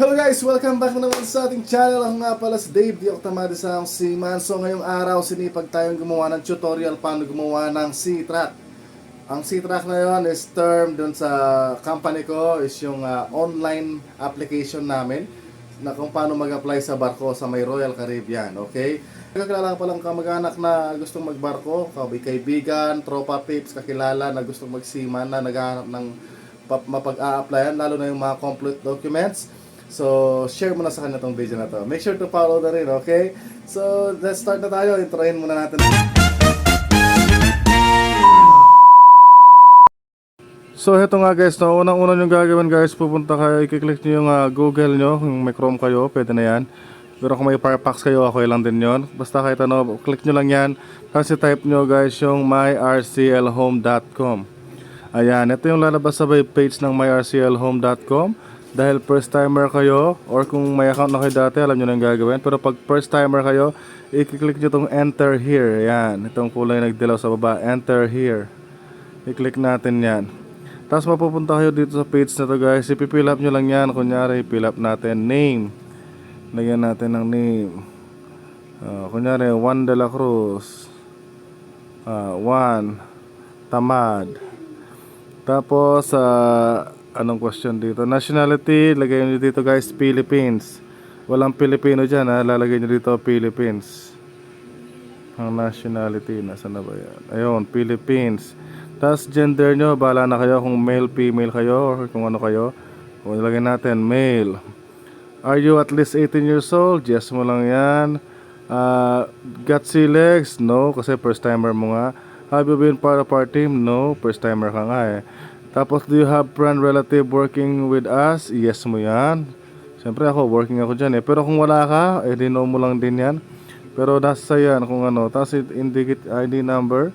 Hello guys! Welcome back na naman sa ating channel. Ako nga pala si Dave, di ako tamad sa si Manso. Ngayong araw, sinipag tayong gumawa ng tutorial paano gumawa ng C-Track. Ang C-Track na yon is term dun sa company ko is yung ah, online application namin na kung paano mag-apply sa barko sa may Royal Caribbean, okay? Kakilala pa lang kamag-anak na gustong magbarko, kaibigan, tropa pips, kakilala na gustong magsiman na naghahanap ng mapag-a-applyan, lalo na yung mga complete documents. So, share mo na sa kanya tong video na to. Make sure to follow na rin, okay? So, let's start na tayo. Introin muna natin. So, heto nga guys, no, unang-una nyo gagawin guys, pupunta kayo, i-click nyo yung ah, Google nyo, kung may Chrome kayo, pwede na yan. Pero kung may Firefox kayo, okay lang din yon. Basta kahit ano, click nyo lang yan, kasi type nyo guys yung myrclhome.com. Ayan, ito yung lalabas sa page ng myrclhome.com. Dahil first timer kayo, or kung may account na kayo dati, alam nyo na yung gagawin. Pero pag first timer kayo, i-click nyo itong enter here. Ayan, itong kulay nagdilaw sa baba, enter here. I-click natin yan. Tapos mapupunta kayo dito sa page na to guys. Ipipill up nyo lang yan. Kunyari, fill up natin name. Lagyan natin ng name. Ah, kunyari, Juan de la Cruz. Ah, Juan. Tamad. Tapos, ah, anong question dito? Nationality, lagay nyo dito guys, Philippines. Walang Pilipino dyan ha, lalagay nyo dito Philippines. Ang nationality, nasa na ba yan? Ayun, Philippines. Tapos gender nyo, bala na kayo kung male, female kayo, or kung ano kayo. Kung ilagay natin, male. Are you at least 18 years old? Yes mo lang yan. Uh, got legs? No, kasi first timer mo nga. Have you been part of our team? No, first timer ka nga eh. Tapos, do you have friend relative working with us? Yes mo yan. Siyempre ako, working ako dyan eh. Pero kung wala ka, eh di mo lang din yan. Pero nasa yan kung ano. Tapos indicate ID number.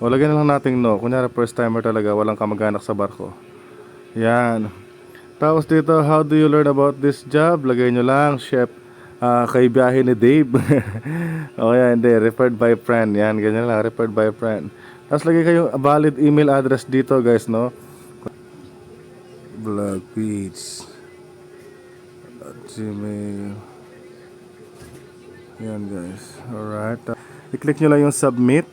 O lagyan na lang nating no. Kunyari first timer talaga, walang kamag-anak sa barko. Yan. Tapos dito, how do you learn about this job? Lagay nyo lang, chef, ah, kay biyahe ni Dave. o yan, hindi, referred by friend. Yan, ganyan lang, referred by friend. Tapos lagay kayong valid email address dito guys, no? Vlog page. At Gmail. Yan guys. Alright. I-click nyo lang yung submit.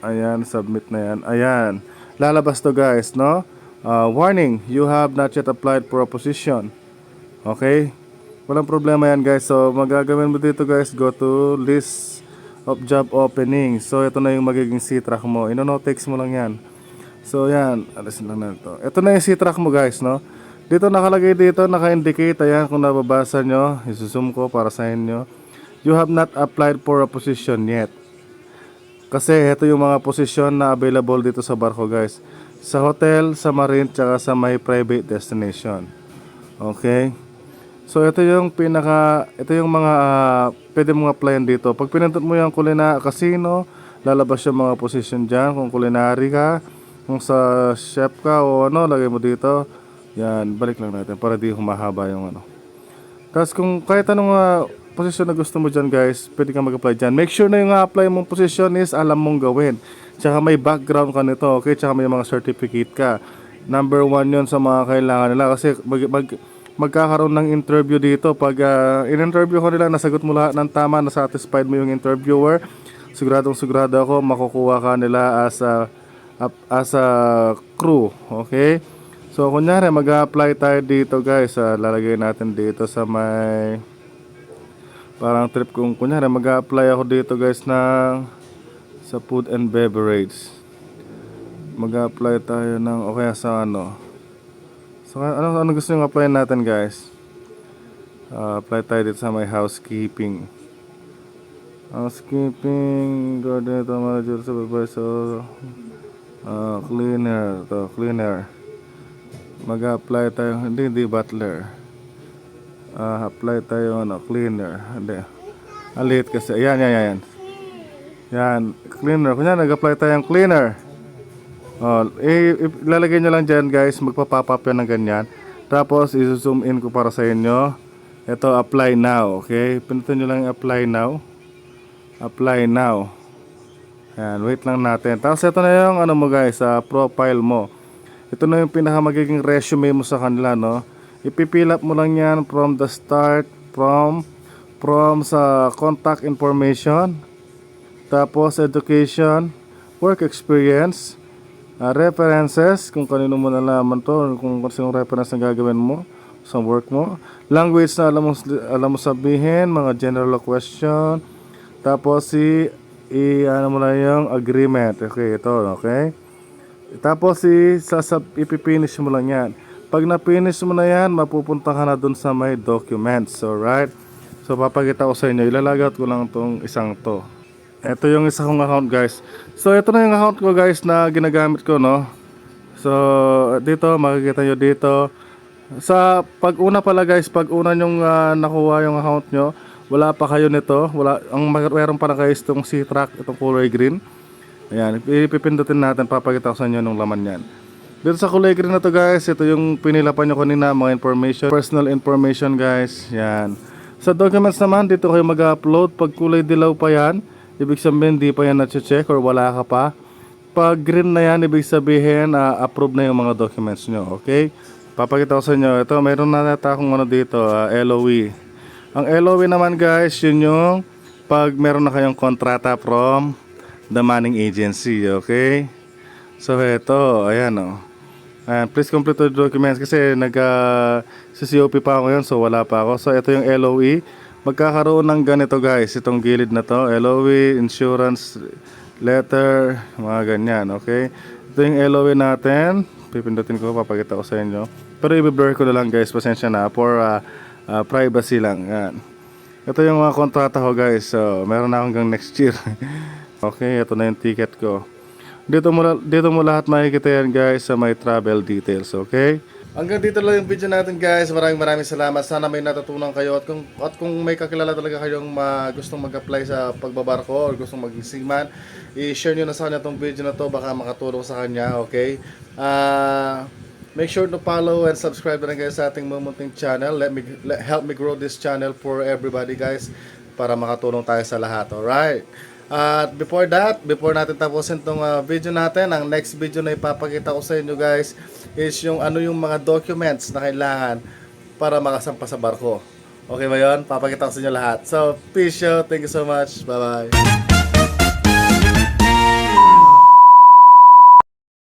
Ayan, submit na yan. Ayan. Lalabas to guys, no? Uh, warning, you have not yet applied for a position. Okay? Walang problema yan guys. So, magagawin mo dito guys, go to list of job openings. So, ito na yung magiging C-track mo. Ino-notex mo lang yan. So, yan. Alisin lang na ito. Ito na yung C-track mo guys, no? Dito nakalagay dito, naka-indicate. Ayan, kung nababasa nyo, isusum ko para sa inyo. You have not applied for a position yet. Kasi ito yung mga posisyon na available dito sa barko guys. Sa hotel, sa marine, tsaka sa may private destination. Okay? So ito yung pinaka, ito yung mga ah, pwede mong applyan dito. Pag pinindot mo yung kulina casino, lalabas yung mga position dyan. Kung culinary ka, kung sa chef ka o ano, lagay mo dito. Yan, balik lang natin para di humahaba yung ano. Tapos kung kahit anong uh, posisyon na gusto mo dyan guys, pwede kang mag-apply dyan. Make sure na yung apply mong posisyon is alam mong gawin. Tsaka may background ka nito, okay? Tsaka may mga certificate ka. Number one yon sa mga kailangan nila kasi mag, mag, magkakaroon ng interview dito. Pag uh, in-interview ko nila, nasagot mo lahat ng tama, na-satisfied mo yung interviewer, siguradong sigurado ako makukuha ka nila as a, as a crew, okay? So, kunyari, mag-apply tayo dito guys. Ah, lalagay natin dito sa may parang trip kung kunyari mag-apply ako dito guys ng sa food and beverage. Mag-apply tayo ng o kaya sa ano. So, ano, ano gusto nyo apply natin guys? Ah, apply tayo dito sa may housekeeping. Housekeeping, coordinator, manager, supervisor, ah, cleaner, to cleaner. Mag-apply tayo, hindi, hindi butler. Ah, apply tayo ano, cleaner. Hindi. Alit kasi. Ayan, yan, yan, yan. Cleaner. Kunya nag-apply tayong cleaner. Oh, eh, ilalagay nyo lang dyan guys, magpa-pop yan ng ganyan. Tapos, i-zoom in ko para sa inyo. Ito, apply now, okay? Pinutin nyo lang apply now. Apply now. Yan, wait lang natin. Tapos, ito na yung ano mo guys, sa profile mo. Ito na yung pinaka magiging resume mo sa kanila, no? Ipipill up mo lang yan from the start, from from sa contact information, tapos education, work experience, ah, references, kung kanino mo nalaman to, kung sinong reference na gagawin mo sa work mo. Language na alam mo, alam mo sabihin, mga general question. Tapos si, i, ano mo lang yung agreement. Okay, ito, okay? Tapos si, sasab, ipipinish mo lang yan. Pag na-finish mo na yan, mapupunta ka na dun sa may documents. Alright? So, papakita ko sa inyo. Ilalagat ko lang tong isang to. Ito yung isa kong account guys. So ito na yung account ko guys na ginagamit ko no. So dito makikita nyo dito. Sa pag una pala guys, pag una nyong ah, nakuha yung account nyo, wala pa kayo nito. Wala, ang mer- meron pa na guys itong C-Track, itong kulay green. Ayan, ipipindutin natin, papakita ko sa inyo nung laman yan. Dito sa kulay green na to guys, ito yung pinilapan nyo kanina, mga information, personal information guys. Yan. Sa documents naman, dito kayo mag-upload. Pag kulay dilaw pa yan, ibig sabihin di pa yan na-check or wala ka pa. Pag green na yan, ibig sabihin ah, approve na yung mga documents nyo. Okay? Papakita ko sa inyo. Ito, mayroon na nata akong ano dito, ah, LOE. Ang LOE naman guys, yun yung pag meron na kayong kontrata from the manning agency. Okay? So, ito, ayan o. Ayan, please complete the documents kasi nag uh, sa COP pa ako yun so wala pa ako. So ito yung LOE. Magkakaroon ng ganito guys, itong gilid na to. LOE, insurance letter, mga ganyan, okay? Ito yung LOE natin. Pipindutin ko, papakita ko sa inyo. Pero i-blur ko na lang guys, pasensya na for uh, uh, privacy lang. Yan. Ito yung mga kontrata ko guys. So, meron na akong hanggang next year. okay, ito na yung ticket ko. Dito mo, dito mo lahat makikita yan guys sa may travel details, okay? Hanggang dito lang yung video natin guys. Maraming maraming salamat. Sana may natutunan kayo at kung at kung may kakilala talaga kayong ma, gustong mag-apply sa pagbabarko or gustong maging seaman, i-share niyo na sa kanya tong video na to baka makatulong sa kanya, okay? Ah Make sure to follow and subscribe na kayo sa ating Mumunting channel. Let me let, help me grow this channel for everybody guys para makatulong tayo sa lahat. Alright? At before that, before natin tapusin tong uh, video natin, ang next video na ipapakita ko sa inyo guys is yung ano yung mga documents na kailangan para makasampa sa barko. Okay ba yun? Papakita ko sa inyo lahat. So, peace out. Thank you so much. Bye-bye.